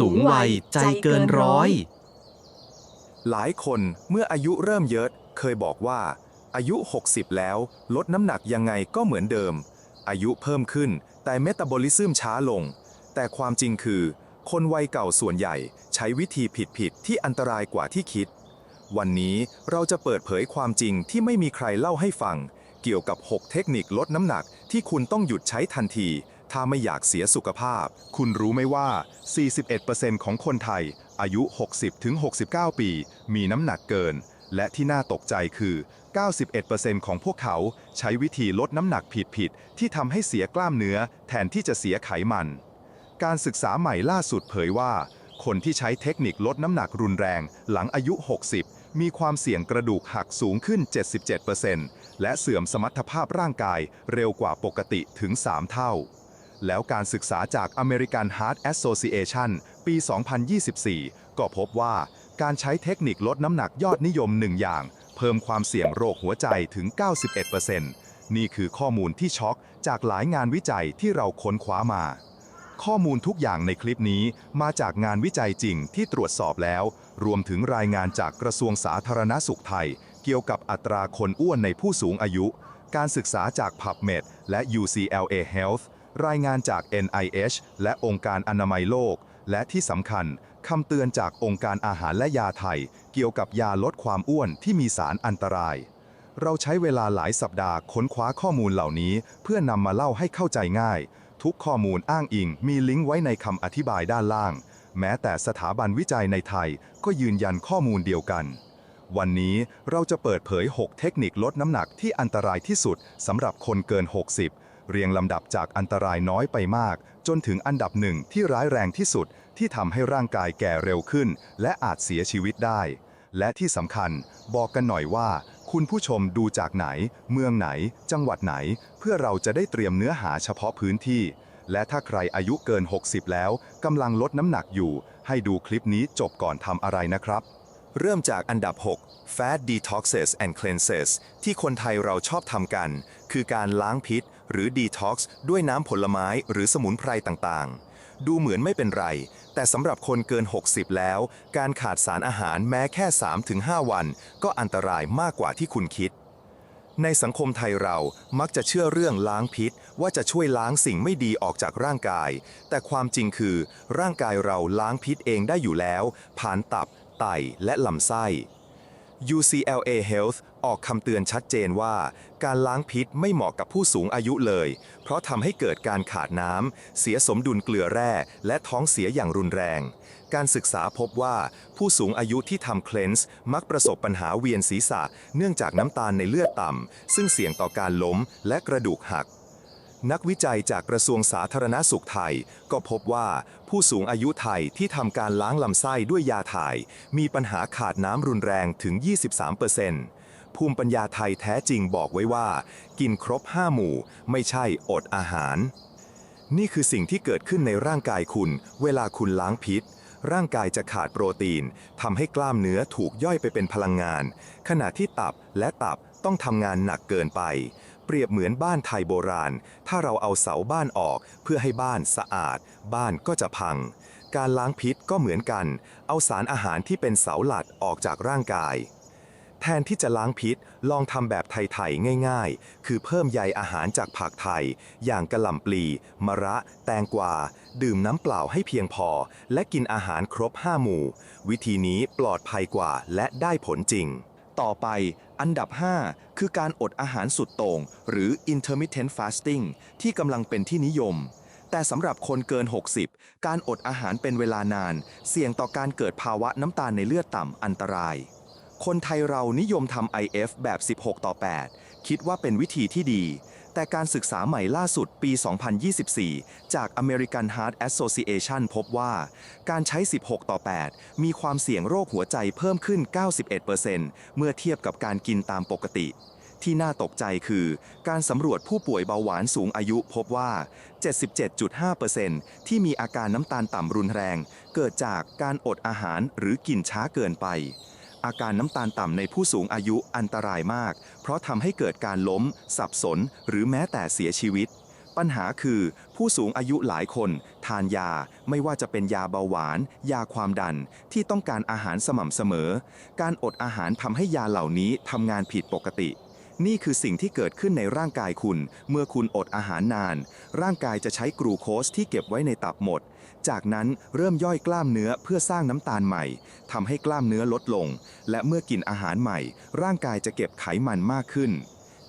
สูงวัยใจเกินร้อย หลายคนเมื่ออายุเริ่มเยอะเคยบอกว่า อายุ 60 แล้ว ลดน้ำหนักยังไงก็เหมือนเดิม อายุเพิ่มขึ้น แต่เมตาบอลิซึมช้าลง แต่ความจริงคือ คนวัยเก่าส่วนใหญ่ใช้วิธีผิดๆที่อันตรายกว่าที่คิด วันนี้เราจะเปิดเผยความจริงที่ไม่มีใครเล่าให้ฟัง เกี่ยวกับ 6 เทคนิคลดน้ำหนักที่คุณต้องหยุดใช้ทันที ถ้าไม่อยากเสียสุขภาพ คุณรู้ไหมว่า 41%ของคนไทย อายุ 60-69 ปี มีน้ำหนักเกิน และที่น่าตกใจคือ 91%ของพวกเขาใช้วิธีลดน้ำหนักผิดๆ ที่ทำให้เสียกล้ามเนื้อ แทนที่จะเสียไขมัน การศึกษาใหม่ล่าสุดเผยว่า คนที่ใช้เทคนิคลดน้ำหนักรุนแรง หลังอายุ 60 มีความเสี่ยงกระดูกหักสูงขึ้น 77%และเสื่อมสมรรถภาพร่างกายเร็วกว่าปกติถึง 3 เท่า แล้วการศึกษาจาก American Heart Association ปี 2024 ก็พบว่าการใช้เทคนิคลดน้ำหนักยอดนิยมหนึ่งอย่าง เพิ่มความเสี่ยงโรคหัวใจถึง 91%นี่คือข้อมูลที่ช็อกจากหลายงานวิจัยที่เราค้นคว้ามา ข้อมูลทุกอย่างในคลิปนี้มาจากงานวิจัยจริงที่ตรวจสอบแล้ว รวมถึงรายงานจากกระทรวงสาธารณสุขไทย เกี่ยวกับอัตราคนอ้วนในผู้สูงอายุ การศึกษาจาก PubMed และ UCLA Health รายงานจาก NIH และองค์การอนามัยโลก และที่สำคัญคำเตือนจากองค์การอาหารและยาไทย เกี่ยวกับยาลดความอ้วนที่มีสารอันตราย เราใช้เวลาหลายสัปดาห์ค้นคว้าข้อมูลเหล่านี้ เพื่อนำมาเล่าให้เข้าใจง่าย ทุกข้อมูลอ้างอิงมีลิงก์ไว้ในคำอธิบายด้านล่าง แม้แต่สถาบันวิจัยในไทยก็ยืนยันข้อมูลเดียวกันวันนี้เราจะเปิดเผย 6 เทคนิคลดน้ำหนักที่อันตรายที่สุดสำหรับคนเกิน 60 เรียงลำดับจากอันตรายน้อยไปมาก จนถึงอันดับหนึ่งที่ร้ายแรงที่สุดที่ทำให้ร่างกายแก่เร็วขึ้น และอาจเสียชีวิตได้ และที่สำคัญบอกกันหน่อยว่า คุณผู้ชมดูจากไหน เมืองไหน จังหวัดไหน เพื่อเราจะได้เตรียมเนื้อหาเฉพาะพื้นที่ และถ้าใครอายุเกิน 60 แล้วกำลังลดน้ำหนักอยู่ ให้ดูคลิปนี้จบก่อนทำอะไรนะครับเริ่มจากอันดับ 6 Fat Detoxes and Cleanses ที่คนไทยเราชอบทำกัน คือการล้างพิษ หรือ Detox ด้วยน้ำผลไม้หรือสมุนไพรต่างๆ ดูเหมือนไม่เป็นไร แต่สำหรับคนเกิน 60 แล้ว การขาดสารอาหารแม้แค่ 3-5 วัน ก็อันตรายมากกว่าที่คุณคิด ในสังคมไทยเรามักจะเชื่อเรื่องล้างพิษ ว่าจะช่วยล้างสิ่งไม่ดีออกจากร่างกาย แต่ความจริงคือ ร่างกายเราล้างพิษเองได้อยู่แล้ว ผ่านตับ ไตและลำไส้ UCLA Health ออกคำเตือนชัดเจนว่า การล้างพิษไม่เหมาะกับผู้สูงอายุเลย เพราะทำให้เกิดการขาดน้ำ เสียสมดุลเกลือแร่ และท้องเสียอย่างรุนแรง การศึกษาพบว่า ผู้สูงอายุที่ทำเคลนส์มักประสบปัญหาเวียนศีรษะ เนื่องจากน้ำตาลในเลือดต่ำ ซึ่งเสี่ยงต่อการล้มและกระดูกหักนักวิจัยจากกระทรวงสาธารณสุขไทย ก็พบว่าผู้สูงอายุไทยที่ทำการล้างลำไส้ด้วยยาถ่าย มีปัญหาขาดน้ำรุนแรงถึง 23% ภูมิปัญญาไทยแท้จริงบอกไว้ว่า กินครบ5หมู่ ไม่ใช่อดอาหาร นี่คือสิ่งที่เกิดขึ้นในร่างกายคุณ เวลาคุณล้างพิษ ร่างกายจะขาดโปรตีนทำให้กล้ามเนื้อถูกย่อยไปเป็นพลังงาน ขณะที่ตับและตับต้องทำงานหนักเกินไป เปรียบเหมือนบ้านไทยโบราณ ถ้าเราเอาเสาบ้านออกเพื่อให้บ้านสะอาด บ้านก็จะพังการล้างพิษก็เหมือนกัน เอาสารอาหารที่เป็นเสาหลักออกจากร่างกาย แทนที่จะล้างพิษ ลองทำแบบไทยๆง่าย ๆ คือเพิ่มใยอาหารจากผักไทย อย่างกระหล่ำปลี มะระ แตงกวา ดื่มน้ำเปล่าให้เพียงพอ และกินอาหารครบ 5 หมู่ วิธีนี้ปลอดภัยกว่าและได้ผลจริง ต่อไปอันดับ 5 คือการอดอาหารสุดโต่ง หรือ intermittent fasting ที่กำลังเป็นที่นิยมแต่สำหรับคนเกิน 60 การอดอาหารเป็นเวลานาน เสี่ยงต่อการเกิดภาวะน้ำตาลในเลือดต่ำอันตราย คนไทยเรานิยมทำ IF แบบ 16 ต่อ 8 คิดว่าเป็นวิธีที่ดี แต่การศึกษาใหม่ล่าสุดปี 2024 จาก American Heart Association พบว่า การใช้ 16 ต่อ 8 มีความเสี่ยงโรคหัวใจเพิ่มขึ้น 91%เมื่อเทียบกับการกินตามปกติ ที่น่าตกใจคือ การสำรวจผู้ป่วยเบาหวานสูงอายุพบว่า 77.5%ที่มีอาการน้ำตาลต่ำรุนแรง เกิดจากการอดอาหารหรือกินช้าเกินไป อาการน้ำตาลต่ำในผู้สูงอายุอันตรายมาก เพราะทำให้เกิดการล้ม สับสน หรือแม้แต่เสียชีวิต ปัญหาคือ ผู้สูงอายุหลายคน ทานยาไม่ว่าจะเป็นยาเบาหวาน ยาความดันที่ต้องการอาหารสม่ำเสมอ การอดอาหารทำให้ยาเหล่านี้ทำงานผิดปกตินี่คือสิ่งที่เกิดขึ้นในร่างกายคุณ เมื่อคุณอดอาหารนาน ร่างกายจะใช้กรูโคสที่เก็บไว้ในตับหมด จากนั้นเริ่มย่อยกล้ามเนื้อเพื่อสร้างน้ำตาลใหม่ทำให้กล้ามเนื้อลดลง และเมื่อกินอาหารใหม่ ร่างกายจะเก็บไขมันมากขึ้น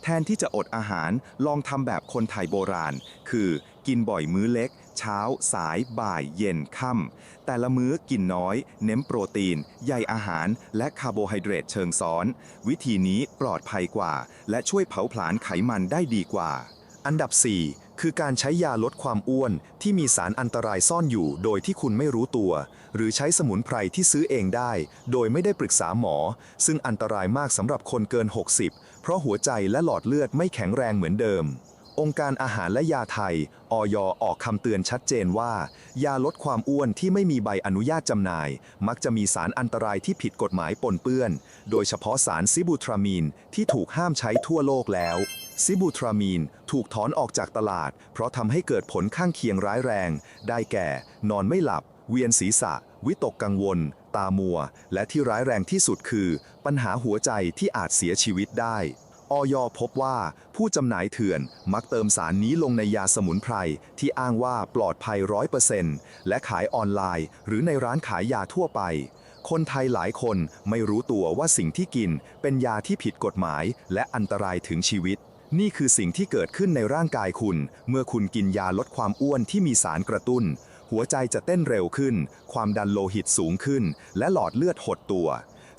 แทนที่จะอดอาหารลองทำแบบคนไทยโบราณ คือกินบ่อยมื้อเล็ก เช้า สาย บ่าย เย็นค่ำแต่ละมื้อกินน้อย เน้นโปรตีน ใยอาหาร และคาร์โบไฮเดรตเชิงซ้อน วิธีนี้ปลอดภัยกว่า และช่วยเผาผลาญไขมันได้ดีกว่า อันดับ 4 คือการใช้ยาลดความอ้วนที่มีสารอันตรายซ่อนอยู่โดยที่คุณไม่รู้ตัว หรือใช้สมุนไพรที่ซื้อเองได้ โดยไม่ได้ปรึกษาหมอ ซึ่งอันตรายมากสำหรับคนเกิน 60 เพราะหัวใจและหลอดเลือดไม่แข็งแรงเหมือนเดิม องค์การอาหารและยาไทยออยออกคำเตือนชัดเจนว่า ยาลดความอ้วนที่ไม่มีใบอนุญาตจำหน่าย มักจะมีสารอันตรายที่ผิดกฎหมายปนเปื้อน โดยเฉพาะสารซิบูทรามีนที่ถูกห้ามใช้ทั่วโลกแล้ว ซิบูทรามีนถูกถอนออกจากตลาด เพราะทำให้เกิดผลข้างเคียงร้ายแรง ได้แก่ นอนไม่หลับ เวียนศีรษะ วิตกกังวล ตามัว และที่ร้ายแรงที่สุดคือ ปัญหาหัวใจที่อาจเสียชีวิตได้ อยพบว่าผู้จำหน่ายเถื่อนมักเติมสารนี้ลงในยาสมุนไพร ที่อ้างว่าปลอดภัยร้อยเปอร์เซ็นต์และขายออนไลน์ หรือในร้านขายยาทั่วไป คนไทยหลายคนไม่รู้ตัวว่าสิ่งที่กินเป็นยาที่ผิดกฎหมาย และอันตรายถึงชีวิต นี่คือสิ่งที่เกิดขึ้นในร่างกายคุณ เมื่อคุณกินยาลดความอ้วนที่มีสารกระตุ้น หัวใจจะเต้นเร็วขึ้น ความดันโลหิตสูงขึ้น และหลอดเลือดหดตัว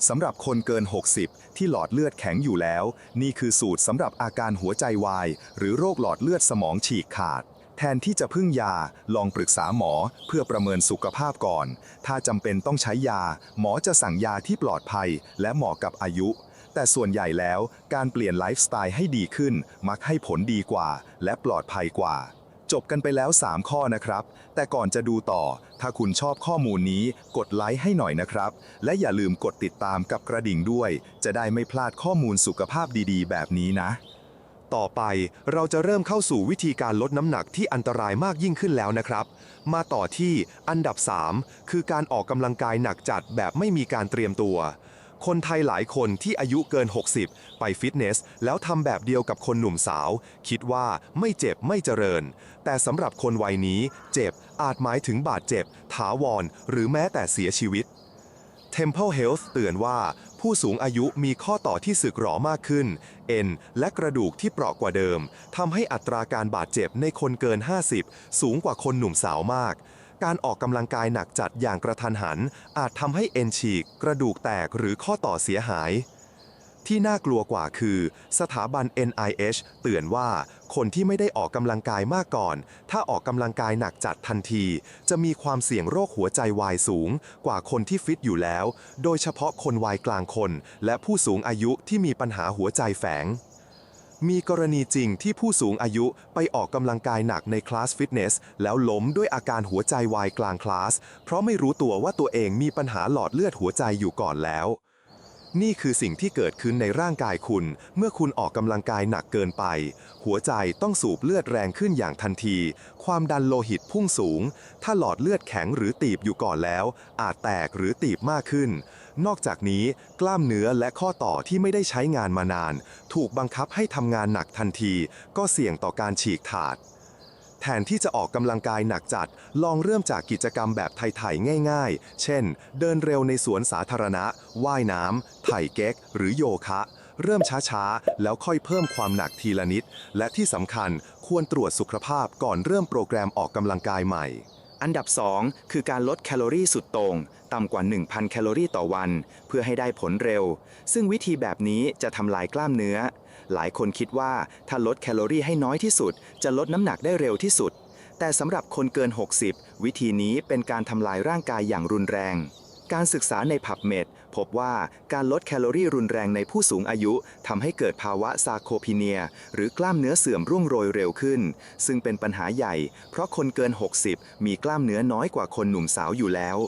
สำหรับคนเกิน 60 ที่หลอดเลือดแข็งอยู่แล้ว นี่คือสูตรสำหรับอาการหัวใจวาย หรือโรคหลอดเลือดสมองฉีกขาด แทนที่จะพึ่งยา ลองปรึกษาหมอเพื่อประเมินสุขภาพก่อน ถ้าจำเป็นต้องใช้ยา หมอจะสั่งยาที่ปลอดภัย และเหมาะกับอายุ แต่ส่วนใหญ่แล้วการเปลี่ยนไลฟ์สไตล์ให้ดีขึ้น มักให้ผลดีกว่า และปลอดภัยกว่า จบกันไปแล้ว 3 ข้อนะครับ แต่ก่อนจะดูต่อ ถ้าคุณชอบข้อมูลนี้กดไลค์ให้หน่อยนะครับ และอย่าลืมกดติดตามกับกระดิ่งด้วย จะได้ไม่พลาดข้อมูลสุขภาพดีๆ แบบนี้นะ ต่อไปเราจะเริ่มเข้าสู่วิธีการลดน้ำหนักที่อันตรายมากยิ่งขึ้นแล้วนะครับ มาต่อที่อันดับ 3 คือการออกกำลังกายหนักจัดแบบไม่มีการเตรียมตัว คนไทยหลายคนที่อายุเกิน 60 ไปฟิตเนส แล้วทำแบบเดียวกับคนหนุ่มสาว คิดว่าไม่เจ็บไม่เจริญ แต่สำหรับคนวัยนี้เจ็บอาจหมายถึงบาดเจ็บ ถาวร หรือแม้แต่เสียชีวิต Temple Health เตือนว่า ผู้สูงอายุมีข้อต่อที่สึกหรอมากขึ้น เอ็น และกระดูกที่เปราะกว่าเดิมทำให้อัตราการบาดเจ็บในคนเกิน 50 สูงกว่าคนหนุ่มสาวมาก การออกกำลังกายหนักจัดอย่างกระทันหัน อาจทำให้เอ็นฉีก กระดูกแตกหรือข้อต่อเสียหาย ที่น่ากลัวกว่าคือ สถาบัน NIH เตือนว่า คนที่ไม่ได้ออกกำลังกายมากก่อน ถ้าออกกำลังกายหนักจัดทันที จะมีความเสี่ยงโรคหัวใจวายสูง กว่าคนที่ฟิตอยู่แล้ว โดยเฉพาะคนวัยกลางคน และผู้สูงอายุที่มีปัญหาหัวใจแฝง มีกรณีจริงที่ผู้สูงอายุไปออกกำลังกายหนักในคลาสฟิตเนส แล้วล้มด้วยอาการหัวใจวายกลางคลาส เพราะไม่รู้ตัวว่าตัวเองมีปัญหาหลอดเลือดหัวใจอยู่ก่อนแล้ว นี่คือสิ่งที่เกิดขึ้นในร่างกายคุณ เมื่อคุณออกกำลังกายหนักเกินไป หัวใจต้องสูบเลือดแรงขึ้นอย่างทันที ความดันโลหิตพุ่งสูง ถ้าหลอดเลือดแข็งหรือตีบอยู่ก่อนแล้ว อาจแตกหรือตีบมากขึ้น นอกจากนี้ กล้ามเนื้อและข้อต่อที่ไม่ได้ใช้งานมานาน ถูกบังคับให้ทำงานหนักทันที ก็เสี่ยงต่อการฉีกขาด แทนที่จะออกกำลังกายหนักจัด ลองเริ่มจากกิจกรรมแบบไทยๆง่าย ๆ เช่น เดินเร็วในสวนสาธารณะ ว่ายน้ำ ไถ่เก๊ก หรือโยคะ เริ่มช้าๆ แล้วค่อยเพิ่มความหนักทีละนิด และที่สำคัญควรตรวจสุขภาพก่อนเริ่มโปรแกรมออกกำลังกายใหม่ อันดับ 2 คือการลดแคลอรี่สุดโต่งต่ำกว่า 1,000 แคลอรี่ต่อวัน เพื่อให้ได้ผลเร็ว ซึ่งวิธีแบบนี้จะทำลายกล้ามเนื้อ หลายคนคิดว่าถ้าลดแคลอรี่ให้น้อยที่สุด จะลดน้ำหนักได้เร็วที่สุด แต่สำหรับคนเกิน 60 วิธีนี้เป็นการทำลายร่างกายอย่างรุนแรง การศึกษาในผับเมด พบว่าการลดแคลอรี่รุนแรงในผู้สูงอายุทำให้เกิดภาวะซาโคพีเนีย หรือกล้ามเนื้อเสื่อมร่วงโรยเร็วขึ้น ซึ่งเป็นปัญหาใหญ่ เพราะคนเกิน 60 มีกล้ามเนื้อน้อยกว่าคนหนุ่มสาวอยู่แล้ว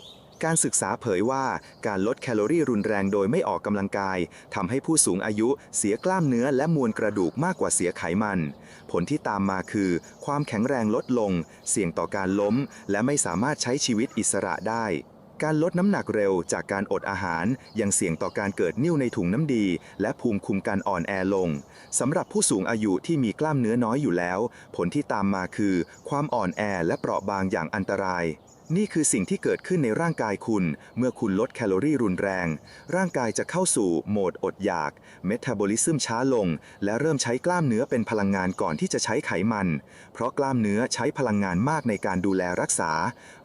การศึกษาเผยว่าการลดแคลอรี่รุนแรงโดยไม่ออกกำลังกายทำให้ผู้สูงอายุเสียกล้ามเนื้อและมวลกระดูกมากกว่าเสียไขมัน ผลที่ตามมาคือ ความแข็งแรงลดลง เสี่ยงต่อการล้ม และไม่สามารถใช้ชีวิตอิสระได้ การลดน้ำหนักเร็วจากการอดอาหาร ยังเสี่ยงต่อการเกิดนิ่วในถุงน้ำดี และภูมิคุ้มกันอ่อนแอลงสำหรับผู้สูงอายุที่มีกล้ามเนื้อน้อยอยู่แล้ว ผลที่ตามมาคือ ความอ่อนแอและเปราะบางอย่างอันตราย นี่คือสิ่งที่เกิดขึ้นในร่างกายคุณ เมื่อคุณลดแคลอรี่รุนแรง ร่างกายจะเข้าสู่โหมดอดอยาก เมตาบอลิซึมช้าลง และเริ่มใช้กล้ามเนื้อเป็นพลังงานก่อนที่จะใช้ไขมัน เพราะกล้ามเนื้อใช้พลังงานมากในการดูแลรักษา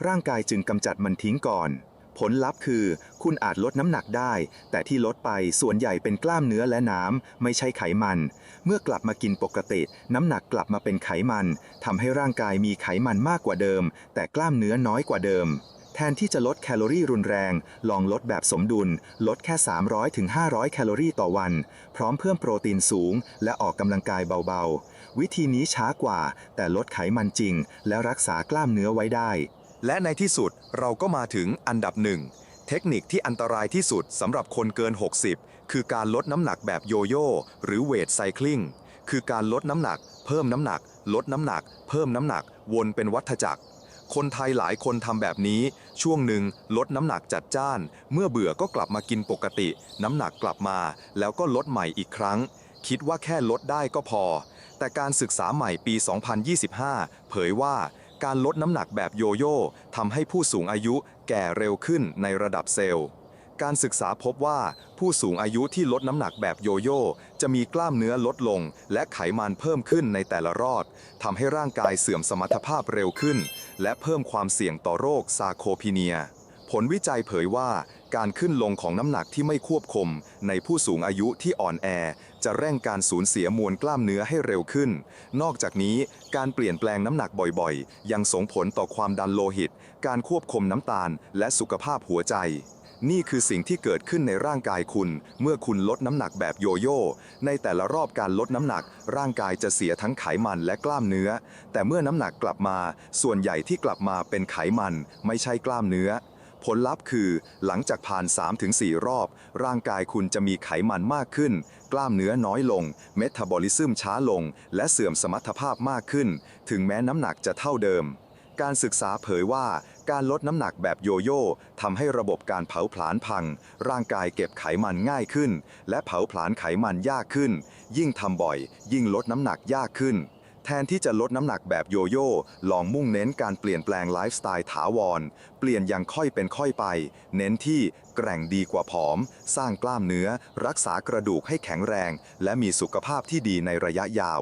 ร่างกายจึงกำจัดมันทิ้งก่อน ผลลัพธ์คือ คุณอาจลดน้ำหนักได้ แต่ที่ลดไปส่วนใหญ่เป็นกล้ามเนื้อและน้ำ ไม่ใช่ไขมัน เมื่อกลับมากินปกติ น้ำหนักกลับมาเป็นไขมันทำให้ร่างกายมีไขมันมากกว่าเดิม แต่กล้ามเนื้อน้อยกว่าเดิม แทนที่จะลดแคลอรี่รุนแรง ลองลดแบบสมดุล ลดแค่ 300ถึง500 แคลอรี่ต่อวัน พร้อมเพิ่มโปรตีนสูง และออกกำลังกายเบาๆ วิธีนี้ช้ากว่า แต่ลดไขมันจริง และรักษากล้ามเนื้อไว้ได้ และในที่สุดเราก็มาถึงอันดับหนึ่งเทคนิคที่อันตรายที่สุดสำหรับคนเกิน 60 คือการลดน้ำหนักแบบโยโย่หรือเวทไซคลิงคือการลดน้ำหนัก เพิ่มน้ำหนัก ลดน้ำหนัก เพิ่มน้ำหนัก วนเป็นวัฏจักร คนไทยหลายคนทำแบบนี้ ช่วงหนึ่งลดน้ำหนักจัดจ้าน เมื่อเบื่อก็กลับมากินปกติ น้ำหนักกลับมา แล้วก็ลดใหม่อีกครั้ง คิดว่าแค่ลดได้ก็พอ แต่การศึกษาใหม่ปี 2025 เผยว่า การลดน้ำหนักแบบโยโย่ทำให้ผู้สูงอายุแก่เร็วขึ้นในระดับเซลล์ การศึกษาพบว่าผู้สูงอายุที่ลดน้ำหนักแบบโยโย่จะมีกล้ามเนื้อลดลง และไขมันเพิ่มขึ้นในแต่ละรอบทำให้ร่างกายเสื่อมสมรรถภาพเร็วขึ้น และเพิ่มความเสี่ยงต่อโรคซาโคพีเนีย ผลวิจัยเผยว่าการขึ้นลงของน้ำหนักที่ไม่ควบคุม ในผู้สูงอายุที่อ่อนแอ จะเร่งการสูญเสียมวลกล้ามเนื้อให้เร็วขึ้น นอกจากนี้การเปลี่ยนแปลงน้ำหนักบ่อยๆ ยังส่งผลต่อความดันโลหิต การควบคุมน้ำตาล และสุขภาพหัวใจ นี่คือสิ่งที่เกิดขึ้นในร่างกายคุณ เมื่อคุณลดน้ำหนักแบบโยโย่ ในแต่ละรอบการลดน้ำหนัก ร่างกายจะเสียทั้งไขมันและกล้ามเนื้อ แต่เมื่อน้ำหนักกลับมา ส่วนใหญ่ที่กลับมาเป็นไขมัน ไม่ใช่กล้ามเนื้อ ผลลัพธ์คือหลังจากผ่าน 3-4 รอบ ร่างกายคุณจะมีไขมันมากขึ้น กล้ามเนื้อน้อยลง เมตาบอลิซึมช้าลง และเสื่อมสมรรถภาพมากขึ้น ถึงแม้น้ำหนักจะเท่าเดิม การศึกษาเผยว่าการลดน้ำหนักแบบโยโย่ทำให้ระบบการเผาผลาญพัง ร่างกายเก็บไขมันง่ายขึ้น และเผาผลาญไขมันยากขึ้น ยิ่งทำบ่อย ยิ่งลดน้ำหนักยากขึ้น แทนที่จะลดน้ำหนักแบบโยโย่ลองมุ่งเน้นการเปลี่ยนแปลงไลฟ์สไตล์ถาวร เปลี่ยนอย่างค่อยเป็นค่อยไป เน้นที่แกร่งดีกว่าผอม สร้างกล้ามเนื้อ รักษากระดูกให้แข็งแรง และมีสุขภาพที่ดีในระยะยาว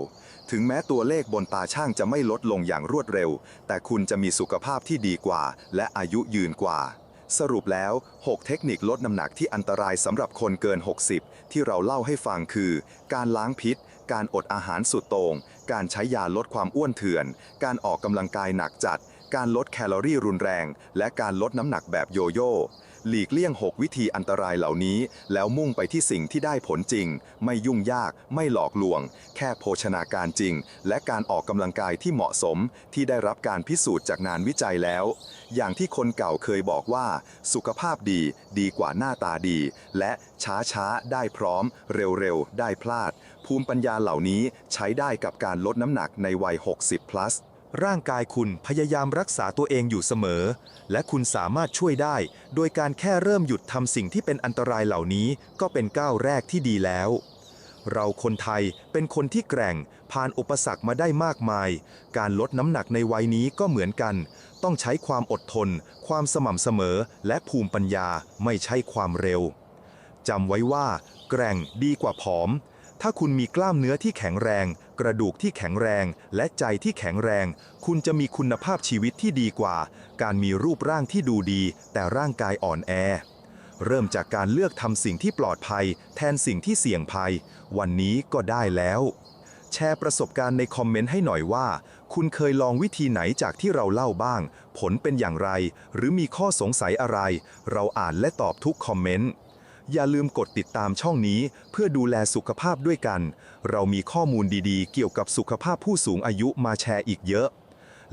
ถึงแม้ตัวเลขบนตาช่างจะไม่ลดลงอย่างรวดเร็ว แต่คุณจะมีสุขภาพที่ดีกว่า และอายุยืนกว่าสรุปแล้ว 6 เทคนิคลดน้ำหนักที่อันตรายสำหรับคนเกิน 60 ที่เราเล่าให้ฟังคือ การล้างพิษ การอดอาหารสุดโต่ง การใช้ยาลดความอ้วนเถื่อน การออกกำลังกายหนักจัด การลดแคลอรี่รุนแรง และการลดน้ำหนักแบบโยโย่ หลีกเลี่ยง 6 วิธีอันตรายเหล่านี้ แล้วมุ่งไปที่สิ่งที่ได้ผลจริง ไม่ยุ่งยาก ไม่หลอกลวง แค่โภชนาการจริง และการออกกำลังกายที่เหมาะสมที่ได้รับการพิสูจน์จากงานวิจัยแล้ว อย่างที่คนเก่าเคยบอกว่า สุขภาพดีดีกว่าหน้าตาดี และช้าช้าได้พร้อม เร็วเร็วๆได้พลาด ภูมิปัญญาเหล่านี้ใช้ได้กับการลดน้ำหนักในวัย 60 plus ร่างกายคุณพยายามรักษาตัวเองอยู่เสมอ และคุณสามารถช่วยได้ โดยการแค่เริ่มหยุดทำสิ่งที่เป็นอันตรายเหล่านี้ก็เป็นก้าวแรกที่ดีแล้ว เราคนไทยเป็นคนที่แกร่ง ผ่านอุปสรรคมาได้มากมาย การลดน้ำหนักในวัยนี้ก็เหมือนกัน ต้องใช้ความอดทน ความสม่ำเสมอ และภูมิปัญญาไม่ใช่ความเร็วจำไว้ว่า แกร่งดีกว่าผอม ถ้าคุณมีกล้ามเนื้อที่แข็งแรง กระดูกที่แข็งแรง และใจที่แข็งแรง คุณจะมีคุณภาพชีวิตที่ดีกว่า การมีรูปร่างที่ดูดี แต่ร่างกายอ่อนแอ เริ่มจากการเลือกทำสิ่งที่ปลอดภัย แทนสิ่งที่เสี่ยงภัย วันนี้ก็ได้แล้ว แชร์ประสบการณ์ในคอมเมนต์ให้หน่อยว่า คุณเคยลองวิธีไหนจากที่เราเล่าบ้าง ผลเป็นอย่างไร หรือมีข้อสงสัยอะไร เราอ่านและตอบทุกคอมเมนต์ อย่าลืมกดติดตามช่องนี้เพื่อดูแลสุขภาพด้วยกัน เรามีข้อมูลดีๆ เกี่ยวกับสุขภาพผู้สูงอายุมาแชร์อีกเยอะ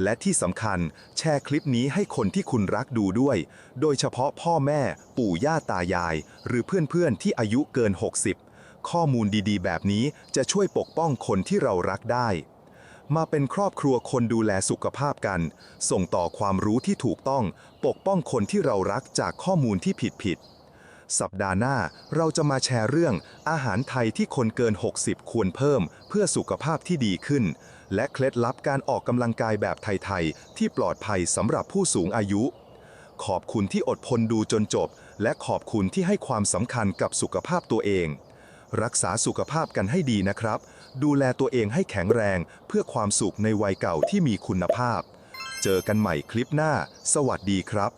และที่สำคัญแชร์คลิปนี้ให้คนที่คุณรักดูด้วย โดยเฉพาะพ่อแม่ ปู่ย่าตายาย หรือเพื่อนๆที่อายุเกิน 60 ข้อมูลดีๆ แบบนี้จะช่วยปกป้องคนที่เรารักได้มาเป็นครอบครัวคนดูแลสุขภาพกัน ส่งต่อความรู้ที่ถูกต้อง ปกป้องคนที่เรารักจากข้อมูลที่ผิดๆ สัปดาห์หน้าเราจะมาแชร์เรื่องอาหารไทยที่คนเกิน 60 ควรเพิ่ม เพื่อสุขภาพที่ดีขึ้น และเคล็ดลับการออกกำลังกายแบบไทยๆ ที่ปลอดภัยสำหรับผู้สูงอายุ ขอบคุณที่อดทนดูจนจบ และขอบคุณที่ให้ความสำคัญกับสุขภาพตัวเอง รักษาสุขภาพกันให้ดีนะครับ ดูแลตัวเองให้แข็งแรง เพื่อความสุขในวัยเก่าที่มีคุณภาพ เจอกันใหม่คลิปหน้า สวัสดีครับ